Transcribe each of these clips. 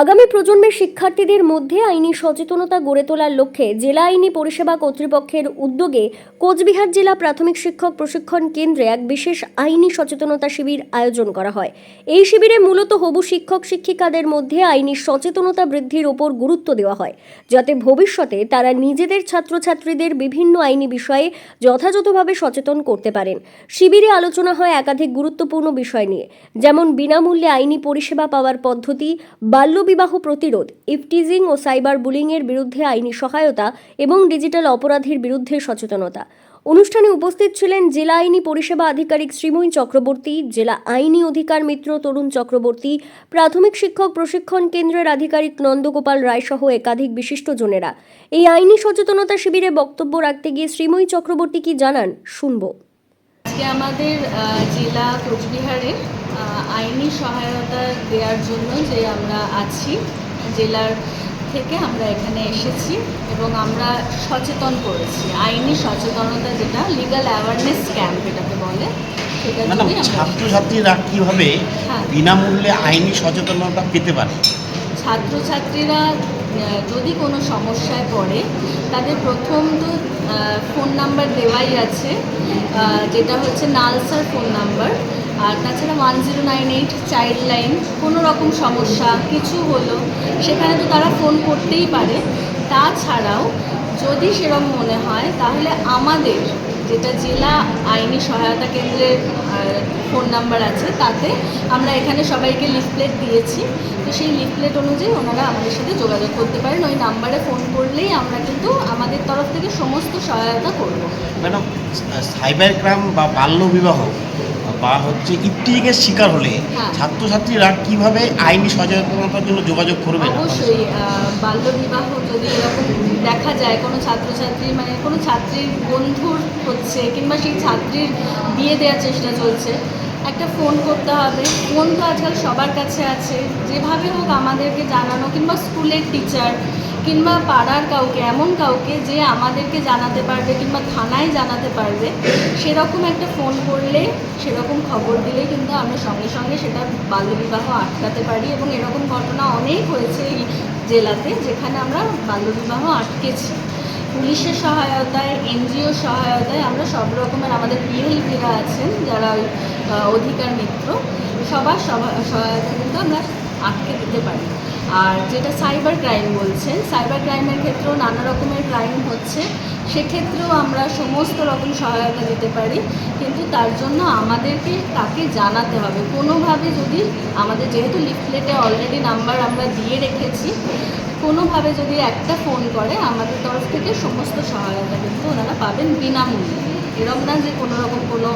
আগামী প্রজন্মের শিক্ষার্থীদের মধ্যে আইনি সচেতনতা গড়ে তোলার লক্ষ্যে জেলা আইনি পরিষেবা কর্তৃপক্ষের উদ্যোগে কোচবিহার জেলা প্রাথমিক শিক্ষক প্রশিক্ষণ কেন্দ্রে এক বিশেষ আইনি সচেতনতা শিবির আয়োজন করা হয়। এই শিবিরে মূলত হবু শিক্ষক শিক্ষিকাদের মধ্যে আইনি সচেতনতা বৃদ্ধির ওপর গুরুত্ব দেওয়া হয়, যাতে ভবিষ্যতে তারা নিজেদের ছাত্রছাত্রীদের বিভিন্ন আইনি বিষয়ে যথাযথভাবে সচেতন করতে পারেন। শিবিরে আলোচনা হয় একাধিক গুরুত্বপূর্ণ বিষয় নিয়ে, যেমন বিনামূল্যে আইনি পরিষেবা পাওয়ার পদ্ধতি বাল্যবিবাহ প্রতিরোধ, ইফটিজিং ও সাইবার বুলিংয়ের বিরুদ্ধে আইনি সহায়তা এবং ডিজিটাল অপরাধের বিরুদ্ধে সচেতনতা। অনুষ্ঠানে উপস্থিত ছিলেন জেলা আইনি পরিষেবা আধিকারিক শ্রীময়ী চক্রবর্তী, জেলা আইনি অধিকার মিত্র তরুণ চক্রবর্তী, প্রাথমিক শিক্ষক প্রশিক্ষণ কেন্দ্রের আধিকারিক নন্দগোপাল রায় সহ একাধিক বিশিষ্টজনেরা এই আইনি সচেতনতা শিবিরে বক্তব্য রাখতে গিয়ে শ্রীময়ী চক্রবর্তী কি জানান, শুনব। আজকে আমাদের জেলা কোচবিহারে আইনি সহায়তা দেওয়ার জন্য যে আমরা আছি জেলার থেকে আমরা এখানে এসেছি এবং আমরা সচেতন করেছি। আইনি সচেতনতা যেটা লিগাল অ্যাওয়ারনেস ক্যাম্প এটাকে বলে ছাত্রছাত্রীরা কীভাবে হ্যাঁ। বিনামূল্যে আইনি সচেতনতা পেতে পারে? ছাত্রছাত্রীরা যদি কোনো সমস্যায় পড়ে তাদের প্রথম তো ফোন নাম্বার দেওয়াই আছে যেটা হচ্ছে নালসার ফোন নাম্বার আর তাছাড়া one zero nine eight child line কোনো রকম সমস্যা, কিছু হলো, সেখানে তো তারা ফোন করতেই পারে। তাছাড়াও যদি সেরকম মনে হয়, তাহলে আমাদের যেটা জেলা আইনি সহায়তা কেন্দ্রের ফোন নাম্বার আছে, তাতে আমরা এখানে সবাইকে লিফলেট দিয়েছি। তো সেই লিফলেট অনুযায়ী ওনারা আমাদের সাথে যোগাযোগ করতে পারেন। ওই নাম্বারে ফোন করলেই আমরা কিন্তু আমাদের তরফ থেকে সমস্ত সহায়তা করব। ম্যাডাম সাইবার ক্রাইম বা বাল্যবিবাহ বা হচ্ছে ইফটিজিংয়ের শিকার হলে হ্যাঁ। ছাত্রছাত্রীরা কীভাবে আইনি সচেতনতার জন্য যোগাযোগ করবে? অবশ্যই বাল্যবিবাহ যদি এরকম দেখা যায় কোনো ছাত্রছাত্রী মানে কোনো ছাত্রীর বন্ধুর হচ্ছে কিংবা সেই ছাত্রীর বিয়ে দেওয়ার চেষ্টা চলছে একটা ফোন করতে হবে। ফোন তো আজকাল সবার কাছে আছে। যেভাবে হোক আমাদেরকে জানানো কিংবা স্কুলের টিচার কিংবা পাড়ার কাউকে এমন কাউকে যে আমাদেরকে জানাতে পারবে কিংবা থানায় জানাতে পারবে সেরকম একটা ফোন করলে সেরকম খবর দিলে কিন্তু আমরা সঙ্গে সঙ্গে সেটা বাল্যবিবাহ আটকাতে পারি এবং এরকম ঘটনা অনেক হয়েছে এই জেলাতে যেখানে আমরা বাল্যবিবাহ আটকেছি। পুলিশের সহায়তায়, এনজিও সহায়তায় আমরা সব রকমের আমাদের পিএলপিরা আছেন যারা অধিকার মিত্র, সবার সহায়তা কিন্তু আমরা আটকে দিতে পারি। আর যেটা সাইবার ক্রাইম বলছেন সাইবার ক্রাইমের ক্ষেত্রেও নানা রকমের ক্রাইম হচ্ছে। সেক্ষেত্রেও আমরা সমস্ত রকম সহায়তা দিতে পারি, কিন্তু তার জন্য আমাদেরকে তাকে জানাতে হবে। কোনোভাবে যদি আমাদের, যেহেতু লিফলেটে অলরেডি নাম্বার আমরা দিয়ে রেখেছি, কোনোভাবে যদি একটা ফোন করে, আমাদের তরফ থেকে সমস্ত সহায়তা কিন্তু ওনারা পাবেন বিনামূল্যে। এরম না যে কোনো রকম কোনো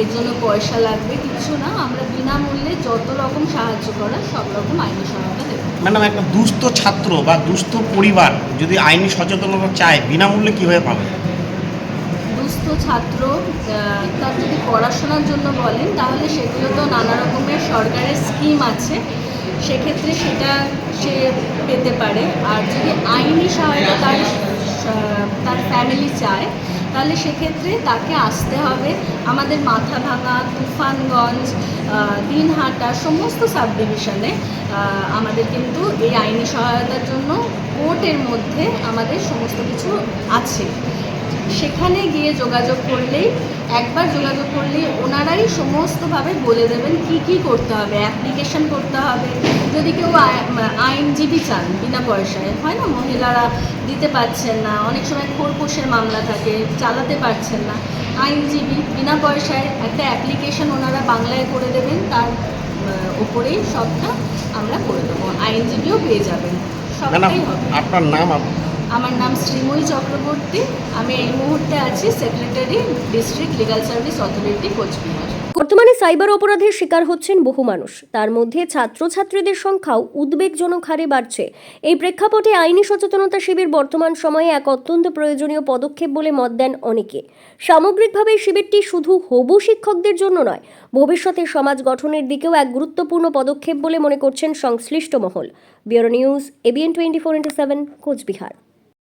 এর জন্য পয়সা লাগবে কিছু না। আমরা বিনামূল্যে যত রকম সাহায্য করার সব রকম আইনি সহায়তা দেবো। ম্যাডাম একটা দুস্থ ছাত্র বা দুস্থ পরিবার যদি আইনি সচেতনতা চায় বিনামূল্যে কীভাবে পাবে? দুস্থ ছাত্র তার যদি পড়াশোনার জন্য বলেন তাহলে সেগুলো তো নানা রকমের সরকারের স্কিম আছে। সেক্ষেত্রে সেটা সে পেতে পারে। আর যদি আইনি সহায়তা তার তার ফ্যামিলি চায় তাহলে সেক্ষেত্রে তাকে আসতে হবে আমাদের মাথা ভাঙা তুফানগঞ্জ দিনহাটা, সমস্ত সাব ডিভিশনে আমাদের কিন্তু এই আইনি সহায়তার জন্য কোর্টের মধ্যে আমাদের সমস্ত কিছু আছে। সেখানে গিয়ে যোগাযোগ করলেই একবার যোগাযোগ করলেই ওনারাই সমস্তভাবে বলে দেবেন কি কি করতে হবে অ্যাপ্লিকেশন করতে হবে। যদি কেউ আইনজীবী চান বিনা পয়সায় হয় না মহিলারা দিতে পারছেন না অনেক সময় খোরপোশের মামলা থাকে চালাতে পারছেন না আইনজীবী বিনা পয়সায় একটা অ্যাপ্লিকেশন ওনারা বাংলায় করে দেবেন তার ওপরেই সবটা আমরা করে দেবো। আইনজীবীও পেয়ে যাবেন সবটাই হবে। আপনার নাম আমার নাম শ্রীময়ী চক্রবর্তী। আমি এই মুহূর্তে আছি secretary district legal service authority Coochbehar. বর্তমানে সাইবার অপরাধের শিকার হচ্ছেন বহু মানুষ। তার মধ্যে ছাত্রছাত্রীদের সংখ্যাও উদ্বেগজনক হারে বাড়ছে। এই প্রেক্ষাপটে আইনি সচেতনতা শিবির বর্তমান সময়ে এক অত্যন্ত প্রয়োজনীয় পদক্ষেপ বলে মত দেন অনেকে। সামগ্রিকভাবে শিবিরটি শুধু হবু শিক্ষকদের জন্য নয়, ভবিষ্যতে সমাজ গঠনের দিকেও এক গুরুত্বপূর্ণ পদক্ষেপ বলে মনে করছেন সংশ্লিষ্ট মহল। Bureau news ABN twenty four into seven, Coochbehar.